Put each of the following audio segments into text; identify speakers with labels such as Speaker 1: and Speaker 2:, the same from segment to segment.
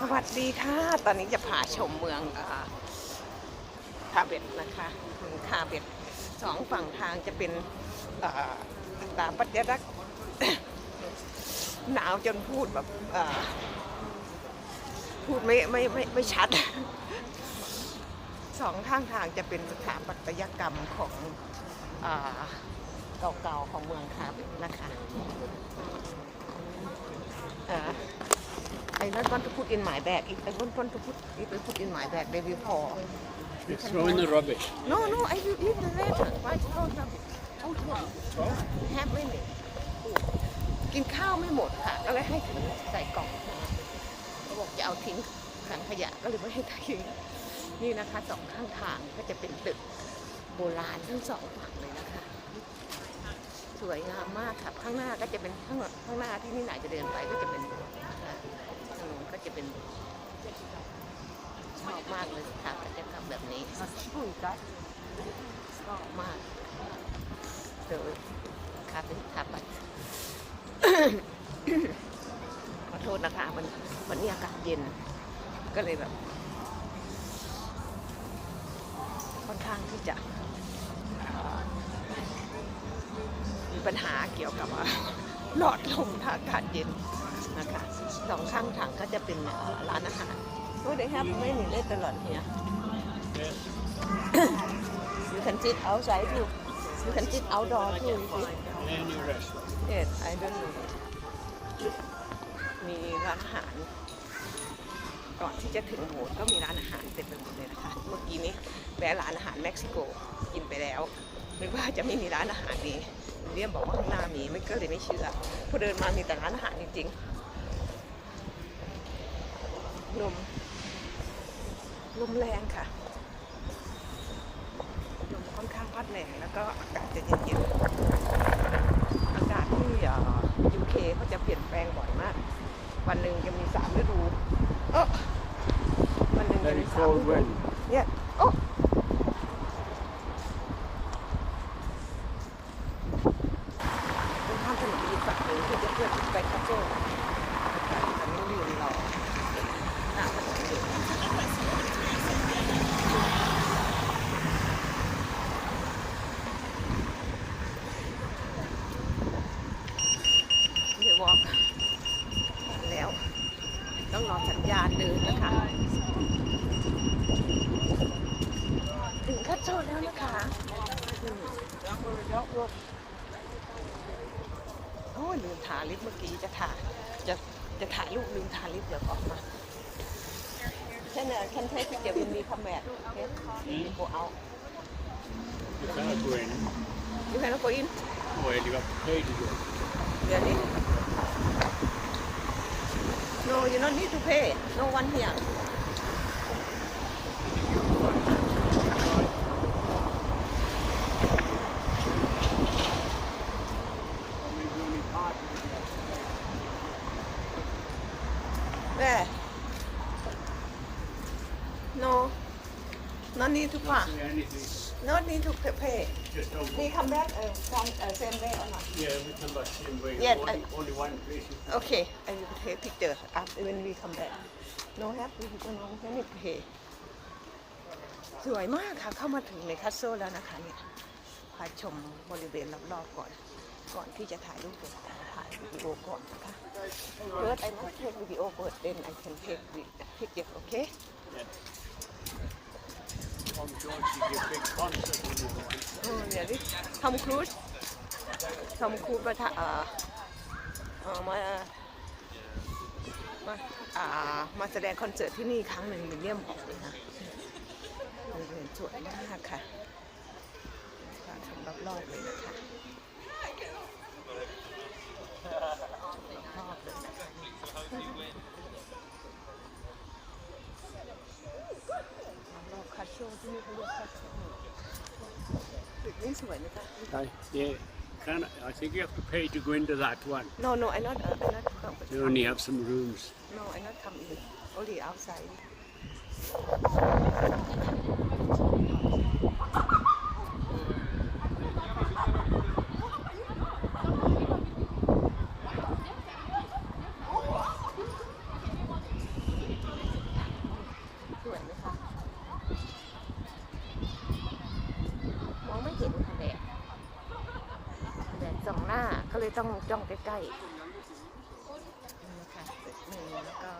Speaker 1: สวัสดีค่ะ ตอนนี้จะพาชมเมืองอาคาเบ็ดนะคะเมืองคาเบ็ดสองฝั่งทางจะเป็นอ่าตาปัญญรักหนาวจนพูดแบบพูดไม่ไม่ไม่ไม่ชัด สองข้างทางจะเป็นสถาปัตยกรรมของเก่าๆของเมืองคาเบ็ดนะคะ I don't want to put in my bag. If I don't want to put, if I put in my bag, they will fall.
Speaker 2: You throw in the rubbish.
Speaker 1: No, no, I will eat the later. Why throw rubbish? Oh, yeah. Have minute. กินข้าวไม่หมดค่ะก็เลยให้ทิ้งใส่กล่องนะคะเขาบอกจะเอาทิ้งถังขยะก็เลยไม่ให้ทิ้งนี่นะคะสองข้างทางก็จะเป็นตึกโบราณทั้งสองฝั่งเลยนะคะสวยงามมากค่ะข้างหน้าก็จะเป็นข้างข้างหน้าที่นี่ไหนจะเดินไปก็จะเป็นอ่าถนน ก็จะเป็นชอบมากเลยสถาปัตยกรรมแบบนี้ชอบมากเดี๋ยวคาเป็นสถาปัตย์ขอโทษนะคะ มันวันนี้อากาศเย็น ก็เลยแบบค่อนข้างที่จะมีปัญหาเกี่ยวกับหลอดลมถ้าอากาศเย็นนะคะ สองข้างทางก็จะเป็นร้านอาหารก็ได้ครับไม่หนีได้ตลอดเฮีย you can sit outside too you can sit outdoor too you see
Speaker 2: Any restaurant.
Speaker 1: yes I don't know มีร้านอาหาร ก่อนที่จะถึงโบสถ์ก็มีร้านอาหารเต็มไปหมดเลยนะคะ เมื่อกี้นี้แวะร้านอาหารเม็กซิโกกินไปแล้วนึกว่าจะไม่มีร้านอาหารนี้เรียมบอกว่าข้างหน้ามีไม่ก็เลยไม่เชื่อพอเดินมามีแต่ร้านอาหารจริงๆ ลม ลมแรงค่ะ ลมค่อนข้างพัดแรงแล้วก็อากาศจะเย็นๆ อากาศที่ยูเคเขาจะเปลี่ยนแปลงบ่อยมาก วันหนึ่งจะมีสามฤดูเออวันหนึ่งจะ
Speaker 2: Very
Speaker 1: มีสาม
Speaker 2: cold
Speaker 1: ฤดู
Speaker 2: wind.
Speaker 1: เนี่ยโอ้ตรงข้ามถนนอีกฝั่งหนึ่งที่จะเพื่อที่ไปคาเฟ่แต่ไม่ลืมเราหน้าถนนอยู่เดี๋ยววอล์กแล้ว ต้องรอสัญญาณเดินนะคะถึงคัดโซนแล้วนะคะอืมโอ้ยลืมทาลิปเมื่อกี้จะถ่ายจะจะถ่ายรูปลืมทาลิปเดี๋ยวออกมาแค่นั้นแค่เทสเดี๋ยวมันมีคอมเมนต์โกเอา
Speaker 2: You cannot go in.
Speaker 1: อยู่ให้เราโกอิน
Speaker 2: Well, you have to pay to go.
Speaker 1: เดี๋ยวนี้ no you don't need to pay. No one here No need to pay.
Speaker 2: Say anything.
Speaker 1: No need to pay.
Speaker 2: Just don't
Speaker 1: We
Speaker 2: go.
Speaker 1: come back uh, from uh, same way or not?
Speaker 2: Yeah, we come back same way.
Speaker 1: Yeah,
Speaker 2: only,
Speaker 1: I-
Speaker 2: only one place. You
Speaker 1: Okay, I will take picture after when we come back. No have we don't know when we pay. สวยมากค่ะ เข้ามาถึงในคัสโซแล้วนะคะเนี่ยพาชมบริเวณรอบๆก่อน ก่อนที่จะถ่ายรูปถ่ายวิดีโอก่อนนะคะ First I must take video first then I can take the picture okay
Speaker 2: Tom Jones, you give big concert when you go in.
Speaker 1: เออเดี๋ยวนี้ทอมครูซ ทอมครูซมาถ่าเอ่อเอ่อมามาอ่ามาแสดงคอนเสิร์ตที่นี่ครั้งหนึ่งวิลเลียมบอกเลยนะบริเวณสวยมากค่ะสำหรับรอบๆเลยนะคะ
Speaker 2: I, yeah. Can I, I think you have to pay to go into that one.
Speaker 1: No, no, I not. Uh, I not come.
Speaker 2: They only have some rooms.
Speaker 1: No, I not come in. Only outside. เลยต้องจ้องใกล้ๆนี่นะคะตึกหนึ่งแล้วก็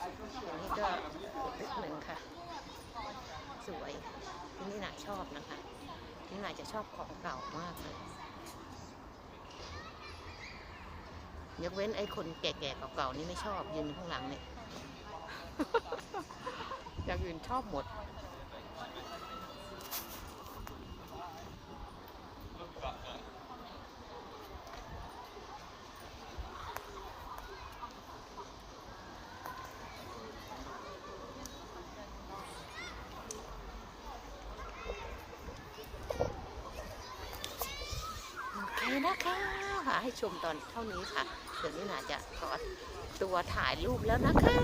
Speaker 1: อันนี้ก็ตึกหนึ่งค่ะ สวยที่นี่หน่าชอบนะคะที่น่าจะชอบของเก่ามากเลยยกเว้นไอ้คนแก่ๆเก่าๆนี่ไม่ชอบยืนข้างหลังเนี่ยอย่างอื่นชอบหมด โอเค่ะให้ชมตอนเท่านี้ค่ะเดี๋ยวนี้นาจะขอตัวถ่ายรูปแล้วนะคะ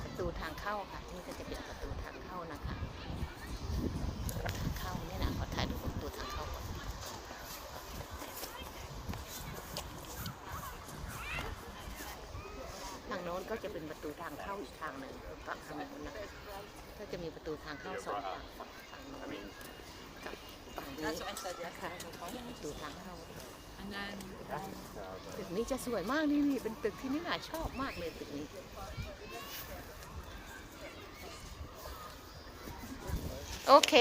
Speaker 1: ประตูทางเข้าค่ะนี่ก็จะเป็นประตูทางเข้านะคะทางเข้านี่นะขอถ่ายรูปประตูทางเข้าก่อนทางโน้นก็จะเป็นประตูทางเข้าอีกทางหนึ่งฝั่งทางโน้นนะคะก็จะมีประตูทางเข้าสองฝั่งฝั่งฝั่งโน้นกับฝั่งนี้นะคะประตูทางเข้า
Speaker 3: And then
Speaker 1: ตึกนี้จะสวยมากนี่นี่เป็นตึกที่นี่น่าชอบมากเลยตึกนี้โอเค